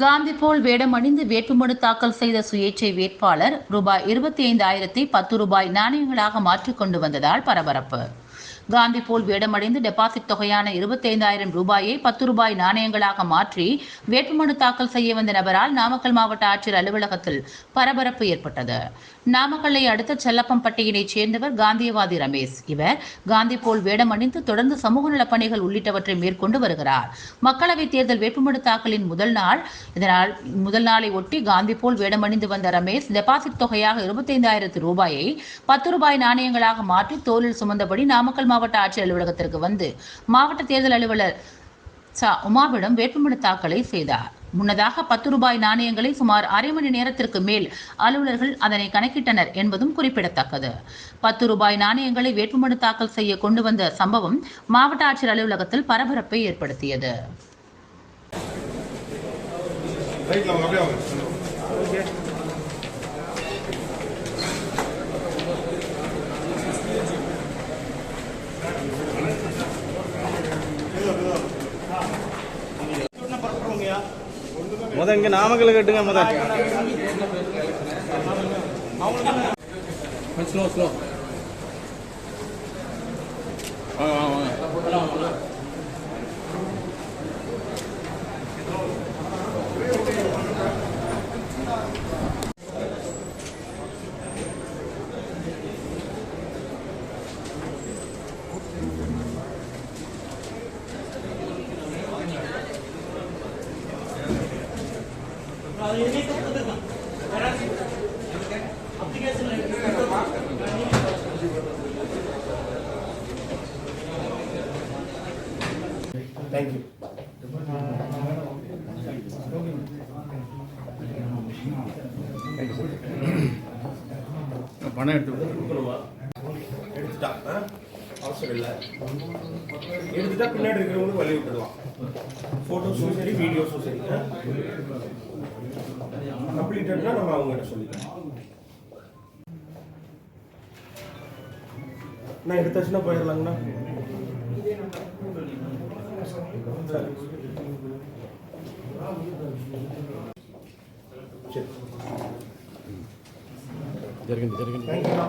காந்தி போல் வேடம் அணிந்து வேட்புமனு தாக்கல் செய்த சுயேட்சை வேட்பாளர் ரூபாய் இருபத்தி ஐந்தாயிரத்தி பத்து ரூபாய் நாணயங்களாக மாற்றிக் கொண்டு வந்ததால் பரபரப்பு. காந்தி போல் வேடமடைந்து டெபாசிட் தொகையான இருபத்தைந்தாயிரம் ரூபாயை பத்து ரூபாய் நாணயங்களாக மாற்றி வேட்புமனு தாக்கல் செய்ய வந்த நபரால் நாமக்கல் மாவட்ட ஆட்சியர் அலுவலகத்தில் பரபரப்பு ஏற்பட்டது. நாமக்கல்லை அடுத்த செல்லப்பம்பட்டியினைச் சேர்ந்தவர் காந்தியவாதி ரமேஷ். இவர் காந்தி போல் வேடமணிந்து தொடர்ந்து சமூக நலப் பணிகள் உள்ளிட்டவற்றை மேற்கொண்டு வருகிறார். மக்களவைத் தேர்தல் வேட்புமனு தாக்கலின் முதல் நாள் இதனால் முதல் நாளை ஒட்டி காந்தி போல் வேடமணிந்து வந்த ரமேஷ் டெபாசிட் தொகையாக இருபத்தைந்தாயிரத்து ரூபாயை பத்து ரூபாய் நாணயங்களாக மாற்றி தோளில் சுமந்தபடி நாம் நாமக்கல் மாவட்ட ஆட்சியர் அலுவலகத்திற்கு வந்து மாவட்ட தேர்தல் அலுவலர் சா உமாவிடம் வேட்புமனு தாக்கலை செய்தார். முன்னதாக பத்து ரூபாய் நாணயங்களை சுமார் அரை மணி நேரத்திற்கு மேல் அலுவலர்கள் அதனை கணக்கிட்டனர் என்பதும் குறிப்பிடத்தக்கது. பத்து ரூபாய் நாணயங்களை வேட்புமனு தாக்கல் செய்ய கொண்டு வந்த சம்பவம் மாவட்ட ஆட்சியர் அலுவலகத்தில் பரபரப்பை ஏற்படுத்தியது. Thank you. முத இங்க நாமக்கல் கட்டுங்க முத. ஸ்லோ ஸ்லோ வாங்க வாங்க வாங்க தேங்க்யூ பணம் எடுத்து எடுத்துட்டா? அவசரம் இல்லை எடுத்துட்டா பின்னாடி இருக்கிறவங்களுக்கு வழி விட்டுடலாம் ஃபோட்டோஸும் சரி வீடியோஸும் சரி கம்ப்ளீட்டட்னா நம்ம அவங்ககிட்ட சொல்லிக்கலாம் நான் எடுத்தாச்சுன்னா போயிடலாங்கண்ணா சரி சரி జరిగింది జరిగింది தேங்க்யூண்ணா